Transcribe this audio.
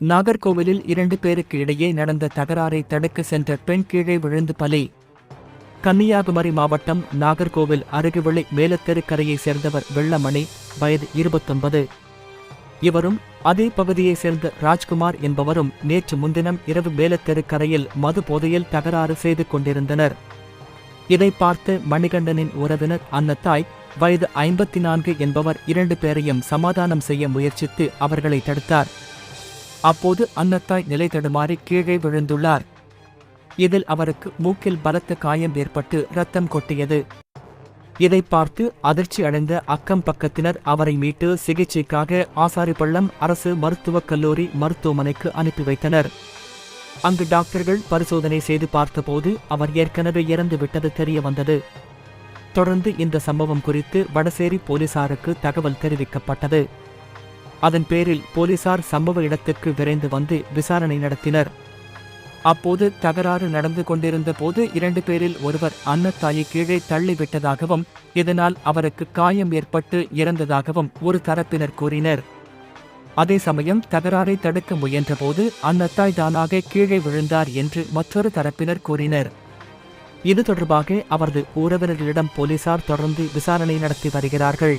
நாகர்கோவிலில் இரண்டு பேருக்கு இடையே நடந்த தகராறை தடுக்க சென்ற பெண் கீழே விழுந்து பலி. கன்னியாகுமரி மாவட்டம் நாகர்கோவில் அருகுவிளை மேலத்தெருக்கரையைச் சேர்ந்தவர் வெள்ளமணி வயது இருபத்தொன்பது. இவரும் அதே பகுதியைச் சேர்ந்த ராஜ்குமார் என்பவரும் நேற்று முன்தினம் இரவு மேலத்தெருக்கரையில் மது போதையில் தகராறு செய்து கொண்டிருந்தனர். இதை பார்த்து மணிகண்டனின் உறவினர் அன்னத்தாய் வயது ஐம்பத்தி நான்கு என்பவர் இரண்டு பேரையும் சமாதானம் செய்ய முயற்சித்து அவர்களை தடுத்தார். அப்போது அன்னத்தாய் நிலை தடுமாறி கீழே விழுந்துள்ளார். இதில் அவருக்கு மூக்கில் பலத்த காயம் ஏற்பட்டு ரத்தம் கொட்டியது. இதை பார்த்து அதிர்ச்சி அடைந்த அக்கம் பக்கத்தினர் அவரை மீட்டு சிகிச்சைக்காக ஆசாரிப்பள்ளம் அரசு மருத்துவக் கல்லூரி மருத்துவமனைக்கு அனுப்பி வைத்தனர். அங்கு டாக்டர்கள் பரிசோதனை செய்து பார்த்தபோது அவர் ஏற்கனவே இறந்து விட்டது தெரிய வந்தது. தொடர்ந்து இந்த சம்பவம் குறித்து வடசேரி போலீசாருக்கு தகவல் தெரிவிக்கப்பட்டது. அதன் பேரில் போலீசார் சம்பவ இடத்துக்கு விரைந்து வந்து விசாரணை நடத்தினர். அப்போது தகராறு நடந்து கொண்டிருந்த போது இரண்டு பேரில் ஒருவர் அன்னத்தாயை கீழே தள்ளிவிட்டதாகவும் இதனால் அவருக்கு காயம் ஏற்பட்டு இறந்ததாகவும் ஒரு தரப்பினர் கூறினர். அதே சமயம் தகராறை தடுக்க முயன்றபோது அன்னத்தாய் தானாக கீழே விழுந்தார் என்று மற்றொரு தரப்பினர் கூறினர். இது தொடர்பாக அவரது உறவினர்களிடம் போலீசார் தொடர்ந்து விசாரணை நடத்தி வருகிறார்கள்.